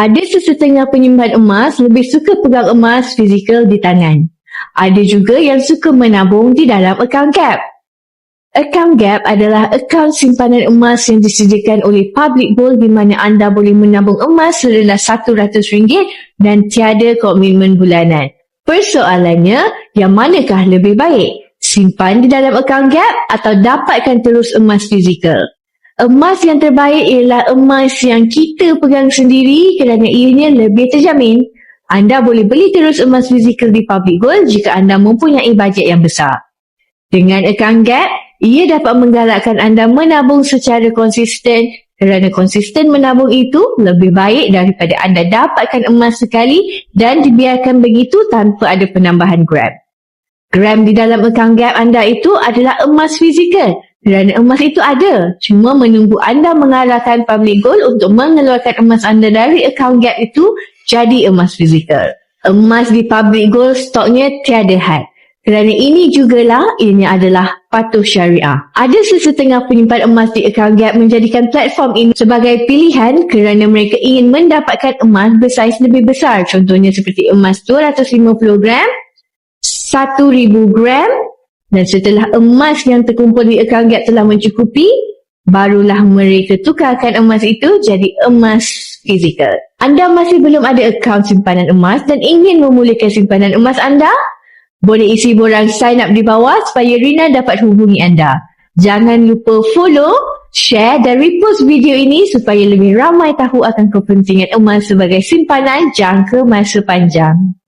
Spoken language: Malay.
Ada sesetengah penyimpan emas lebih suka pegang emas fizikal di tangan. Ada juga yang suka menabung di dalam akaun gap. Akaun gap adalah akaun simpanan emas yang disediakan oleh Public Gold di mana anda boleh menabung emas serendah RM100 dan tiada komitmen bulanan. Persoalannya, yang manakah lebih baik? Simpan di dalam akaun gap atau dapatkan terus emas fizikal? Emas yang terbaik ialah emas yang kita pegang sendiri kerana ianya lebih terjamin. Anda boleh beli terus emas fizikal di Public Gold jika anda mempunyai bajet yang besar. Dengan akaun Gap, ia dapat menggalakkan anda menabung secara konsisten kerana konsisten menabung itu lebih baik daripada anda dapatkan emas sekali dan dibiarkan begitu tanpa ada penambahan gram. Gram di dalam akaun Gap anda itu adalah emas fizikal kerana emas itu ada. Cuma menunggu anda mengarahkan public gold untuk mengeluarkan emas anda dari akaun gap itu jadi emas fizikal. Emas di public gold stoknya tiada had. Kerana ini jugalah ini adalah patuh syariah. Ada sesetengah penyimpan emas di akaun gap menjadikan platform ini sebagai pilihan kerana mereka ingin mendapatkan emas bersaiz lebih besar. Contohnya seperti emas 250 gram, 1000 gram dan setelah emas yang terkumpul di akaun gap telah mencukupi, barulah mereka tukarkan emas itu jadi emas fizikal. Anda masih belum ada akaun simpanan emas dan ingin memulihkan simpanan emas anda? Boleh isi borang sign up di bawah supaya Rina dapat hubungi anda. Jangan lupa follow, share dan repost video ini supaya lebih ramai tahu akan kepentingan emas sebagai simpanan jangka masa panjang.